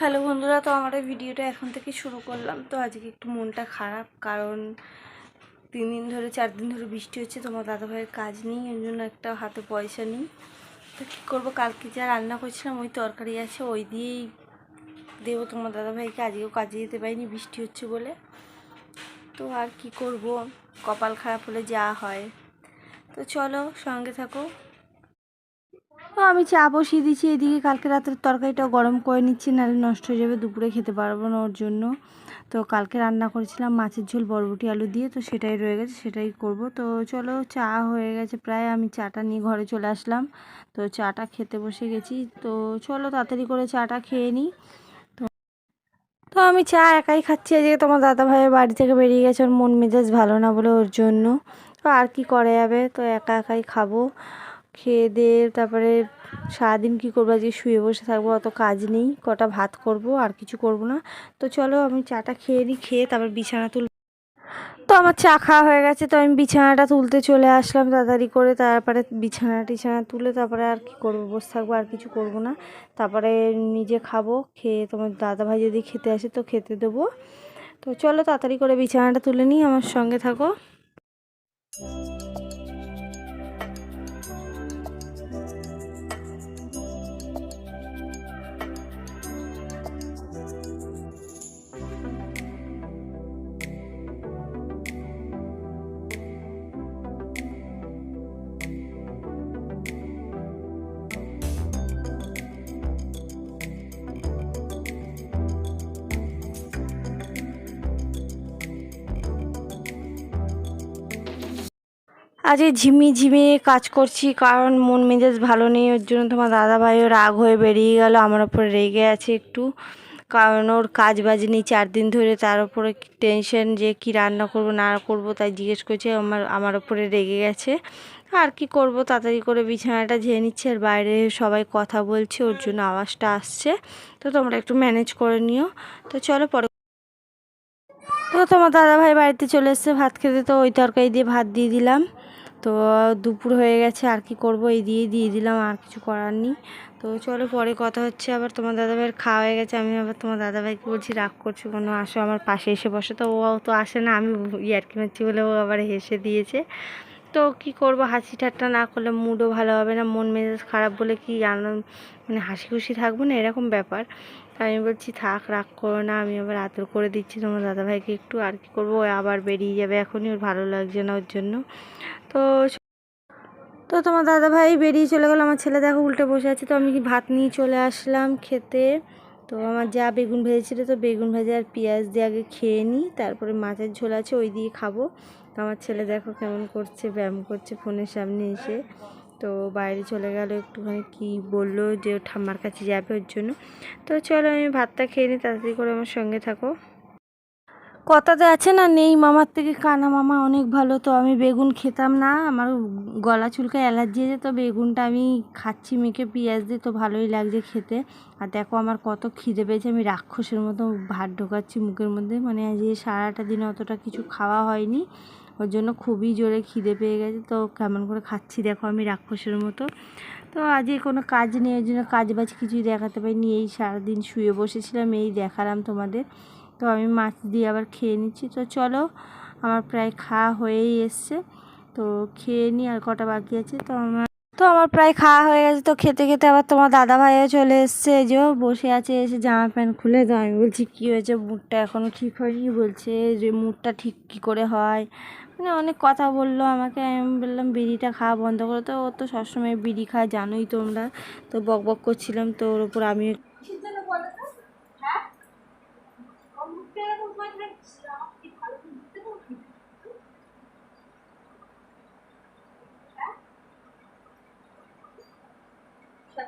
Hello বন্ধুরা, তো আমার এই ভিডিওটা এখন থেকে শুরু করলাম। তো আজকে একটু মনটা খারাপ, কারণ তিন দিন ধরে, চার দিন ধরে বৃষ্টি হচ্ছে, তোমার দাদাভাইয়ের কাজ নেই ওই জন্য একটা হাতে পয়সা নেই। তো কী করব, কালকে যা রান্না করছিলাম, ওই তরকারি আছে, ওই দিয়েই দেবো তোমার দাদাভাইকে। আজকেও কাজে যেতে পারিনি, বৃষ্টি হচ্ছে বলে। তো আর কি করব, কপাল খারাপ হলে যা হয়। তো চলো সঙ্গে থাকো। আমি চা বসিয়ে দিচ্ছি এদিকে, কালকে রাতের তরকারিটা গরম করে নিচ্ছি, নাহলে নষ্ট হয়ে যাবে, দুপুরে খেতে পারব না ওর জন্য। তো কালকে রান্না করেছিলাম মাছের ঝোল, বরবটি আলু দিয়ে, তো সেটাই রয়ে গেছে, সেটাই করব। তো চলো, চা হয়ে গেছে প্রায়, আমি চাটা নিয়ে ঘরে চলে আসলাম। তো চাটা খেতে বসে গেছি, তো চলো তাড়াতাড়ি করে চাটা খেয়ে নিই। তো তো আমি চা একাই খাচ্ছি, এদিকে তোমার দাদা ভাইয়ের বাড়ি থেকে বেরিয়ে গেছে, ওর মন মেজাজ ভালো না বলে ওর জন্য। তো আর কি করা যাবে, তো একা একাই খাব। খেয়ে দিয়ে তারপরে সারাদিন কী করব? আজকে শুয়ে বসে থাকব, অত কাজ নেই। কটা ভাত করব, আর কিছু করব না। তো চলো আমি চাটা খেয়ে নিই, খেয়ে তারপর বিছানা তুল তো আমার চা খাওয়া হয়ে গেছে। তো আমি বিছানাটা তুলতে চলে আসলাম তাড়াতাড়ি করে। তারপরে বিছানা টিছানা তুলে তারপরে আর কি করব? বসে থাকব, আর কিছু করব না। তারপরে নিজে খাব, খেয়ে তোমার দাদাভাই যদি খেতে আসে তো খেতে দেবো। তো চলো তাড়াতাড়ি করে বিছানাটা তুলে নিই, আমার সঙ্গে থাকো। আজ ঝিমি ঝিমিয়ে কাজ করছি, কারণ মন মেজাজ ভালো নেই, ওর জন্য তোমার দাদাভাইও রাগ হয়ে বেরিয়ে গেল, আমার ওপরে রেগে আছে একটু। কারণ ওর কাজ বাজ নেই, চার দিন ধরে তার উপরে টেনশন যে কি রান্না করব, না করব, তাই জিজ্ঞেস করছে, আমার আমার ওপরে রেগে গেছে। আর কি করব, তাড়াতাড়ি করে বিছানাটা ঝেয়ে নিচ্ছে, আর বাইরে সবাই কথা বলছে, ওর জন্য আওয়াজটা আসছে। তো তোমরা একটু ম্যানেজ করে নিও। তো চলো পরে তো তোমার দাদাভাই বাড়িতে চলে এসছে, ভাত খেতে, তো ওই তরকারি দিয়ে ভাত দিয়ে দিলাম। তো দুপুর হয়ে গেছে, আর কি করব? এই দিয়ে দিয়ে দিলাম, আর কিছু করার নেই। তো চলো, পরে কথা হচ্ছে। আবার তোমার দাদাভাইয়ের খাওয়া হয়ে গেছে, আমি আবার তোমার দাদাভাইকে বলছি, রাগ করছ কোনো? আসো আমার পাশে এসে বসে। তো ও তো আসে না, আমি ইয়ার্কি মারছি বলে ও আবার হেসে দিয়েছে। তো কি করব? হাসি ঠাট্টা না করলে মুডও ভালো হবে না, মন মেজাজ খারাপ বলে কি আনন্দ মানে হাসি খুশি থাকব না? এরকম ব্যাপার। তাই আমি বলছি, থাক, রাগ করো না, আমি আবার আদর করে দিচ্ছি তোমার দাদাভাইকে একটু, আর কি করব? ও আবার বেরিয়ে যাবে এখনই, ওর ভালো লাগছে না ওর জন্য। তো তো তোমার দাদাভাই বেরিয়ে চলে গেলো, আমার ছেলে দেখো উল্টে বসে আছে, তো আমি ভাত নিয়ে চলে আসলাম খেতে। তো আমার যা বেগুন ভেজেছিলো তো বেগুন ভেজে আর পেঁয়াজ দিয়ে আগে খেয়ে নিই, তারপরে মাছের ঝোল আছে, ওই দিয়ে খাব। তো আমার ছেলে দেখো কেমন করছে, ব্যায়াম করছে ফোনের সামনে এসে। তো বাইরে চলে গেল, একটুখানি কি বলল যে ঠাম্মার কাছে যাবে ওর জন্য। তো চলো আমি ভাতটা খেয়ে নিই, তাড়াতাড়ি করে আমার সঙ্গে থাকো। কথাতে আছে না, নেই মামার থেকে। কানা মামা অনেক ভালো, তো আমি বেগুন খেতাম না। আমার গলা চুলকায় অ্যালার্জি আছে, তো বেগুনটা আমি খাচ্ছি, মেখে পেঁয়াজ দিয়ে, তো ভালোই লাগছে খেতে। আর দেখো আমার কত খিদে পেয়েছে, আমি রাক্ষসের মতো ভাত ঢোকাচ্ছি মুখের মধ্যে। মানে আজ সারাটা দিন অতটা কিছু খাওয়া হয়নি, ওর জন্য খুবই জোরে খিদে পেয়ে গেছে, তো কেমন করে খাচ্ছি দেখো আমি রাক্ষসের মতো। তো আজকে কোনো কাজ নেই ওই জন্য কাজ বাজ কিছুই দেখাতে পারিনি, এই সারাদিন শুয়ে বসেছিলাম, এই দেখালাম তোমাদের। তো আমি মাছ দিয়ে আবার খেয়ে নিচ্ছি। তো চলো, আমার প্রায় খাওয়া হয়েই এসছে। তো খেয়ে নিই আর কটা বাকি আছে? তো আমার তো আমার প্রায় খাওয়া হয়ে গেছে। তো খেতে খেতে আবার তোমার দাদা ভাইও চলে এসছে। যে বসে আছে, এসে জামা প্যান্ট খুলে তো আমি বলছি, কী হয়েছে? মুডটা এখনও ঠিক হয়নি? বলছে, যে মুডটা ঠিক কী করে হয়? মানে অনেক কথা বলল আমাকে। আমি বললাম, বিড়িটা খাওয়া বন্ধ করে। তো ও তো সবসময় বিড়ি খায়, জানোই তোমরা। তো বক বক করছিলাম, তো ওর ওপর আমি তো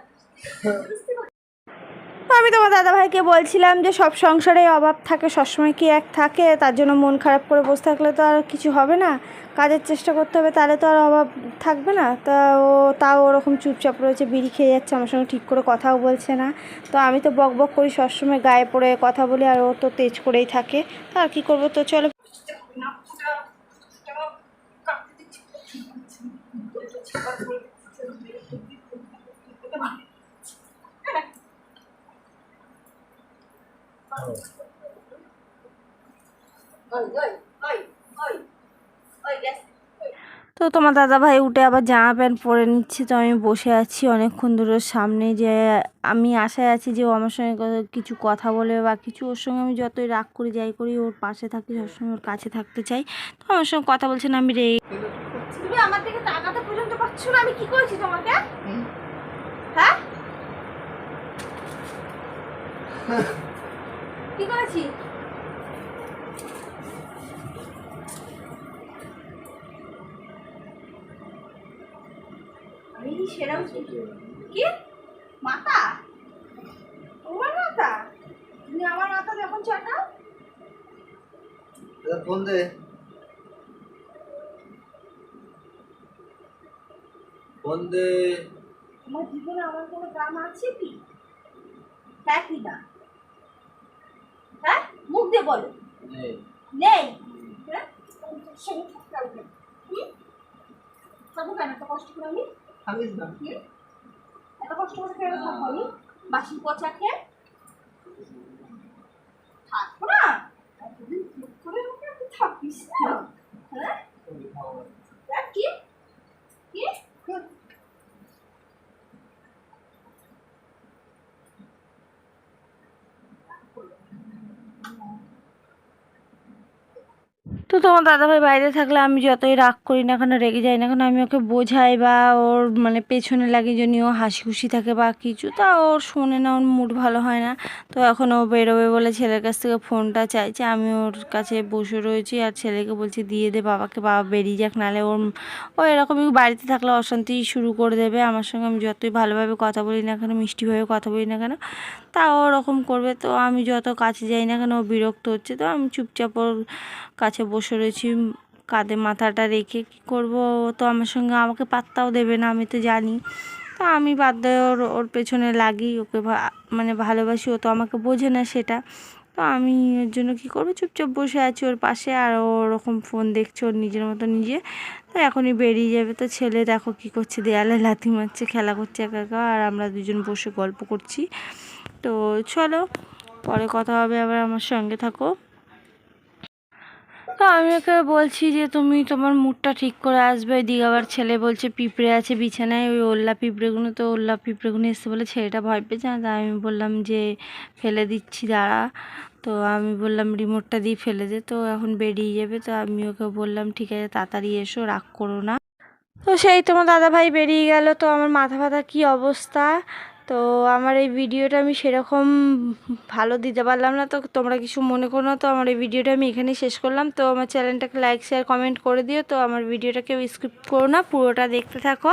আমি তোমার দাদাভাইকে বলছিলাম যে সব সংসারে অভাব থাকে, সবসময় কি এক থাকে, তার জন্য মন খারাপ করে বসে থাকলে তো আর কিছু হবে না। কাজের চেষ্টা করতে হবে, তাহলে তো আর অভাব থাকবে না। তা ও, তাও ওরকম চুপচাপ রয়েছে, বিড়ি খেয়ে যাচ্ছে, আমার সঙ্গে ঠিক করে কথাও বলছে না। তো আমি তো বক বক করি, সবসময় গায়ে পড়ে কথা বলি, আর ও তো তেজ করেই থাকে। তো আর কী করব? তো চলো তো তোমার দাদা ভাই উঠে আবার জামা প্যান্ট পরে নিচ্ছে তো আমি বসে আছি অনেকক্ষণ ধরে ওর সামনে যে আমি আশায় আছি যে ও আমার সঙ্গে কিছু কথা বলে বা কিছু ওর সঙ্গে আমি যতই রাগ করি যাই করি ওর পাশে থাকি সবসময় ওর কাছে থাকতে চাই। তো আমার সঙ্গে কথা বলছে না আমি রে তুমি আমার দিকে তাকাতে পর্যন্ত পারছ না আমি কি করেছি তোমাকে? হ্যাঁ? কি করেছি? আমি সেরাও কি? মাথা তোমার মাথা তুমি আমার মাথা যখন চাটাও? ফোন দে। ফোন দে। তোমার জীবনে আমার কোনো দাম আছে কি? হ্যাঁ কি না হ্যাঁ? মুখ দিয়ে বলো। নেই। হ্যাঁ? সঙ্গে থাকতে হবে। হুম? কেন এত কষ্ট করে আমি এত কষ্ট করে খেয়ে থাকব আমি বাসি পচা খেয়ে থাকব না। থাকিস না। হ্যাঁ? হ্যাঁ, কি? তো তোমার দাদাভাই বাইরে থাকলে আমি যতই রাগ করি না কেন, রেগে যাই না কেন, আমি ওকে বোঝাই বা ওর মানে পেছনে লাগি যদি ও হাসি খুশি থাকে বা কিছু, তা ওর শোনে না, ওর মুড ভালো হয় না। তো এখন ও বেরোবে বলে ছেলের কাছ থেকে ফোনটা চাইছে, আমি ওর কাছে বসে রয়েছি আর ছেলেকে বলছি, দিয়ে দে বাবাকে, বাবা বেরিয়ে যাক, নাহলে ওর ও এরকমই বাড়িতে থাকলে অশান্তি শুরু করে দেবে। আমার সঙ্গে আমি যতই ভালোভাবে কথা বলি না কেন মিষ্টিভাবে কথা বলি না কেন, তা ওরকম করবে। তো আমি যত কাছে যাই না কেন, ও বিরক্ত হচ্ছে। তো আমি চুপচাপ ওর কাছে বসে রয়েছি কাঁধে মাথাটা রেখে কী করব? তো আমার সঙ্গে আমাকে পাত্তাও দেবে না, আমি তো জানি। তো আমি বাধ্য ওর ওর পেছনে লাগি, ওকে মানে ভালোবাসি, ও তো আমাকে বোঝে না সেটা। তো আমি ওর জন্য কী করব? চুপচাপ বসে আছি ওর পাশে, আর ওরকম ফোন দেখছে, ওর নিজের মতো নিজে। তো এখনই বেরিয়ে যাবে, তো ছেলে দেখো কী করছে, দেয়ালে লাথি মারছে, খেলা করছে একা একা, আর আমরা দুজন বসে গল্প করছি। তো চলো, পরে কথা হবে আবার আমার সঙ্গে থাকো। তো আমি ওকে বলছি যে তুমি তোমার মুডটা ঠিক করে আসবে। ওইদিকে আবার ছেলে বলছে, পিঁপড়ে আছে বিছানায়, ওই ওল্লা পিঁপড়েগুলো তো ওল্লা পিঁপড়েগুলো এসে বলে ছেলেটা ভয় পেয়েছে না? তাই আমি বললাম যে, ফেলে দিচ্ছি দাঁড়া। তো আমি বললাম, রিমোটটা দিয়ে ফেলে দে। তো এখন বেরিয়ে যাবে। তো আমি ওকে বললাম, ঠিক আছে, তাড়াতাড়ি এসো, রাগ করো না। তো সেই তোমার দাদা ভাই বেরিয়ে গেল। তো আমার মাথা ফাথা কী অবস্থা? তো আমার এই ভিডিওটা আমি সেরকম ভালো দিতে পারলাম না। তো তোমরা কিছু মনে করো না, তো আমার এই ভিডিওটা আমি এখানেই শেষ করলাম। তো আমার চ্যানেলটাকে লাইক শেয়ার কমেন্ট করে দিও। তো আমার ভিডিওটা কেউ স্কিপ করো না, পুরোটা দেখতে থাকো।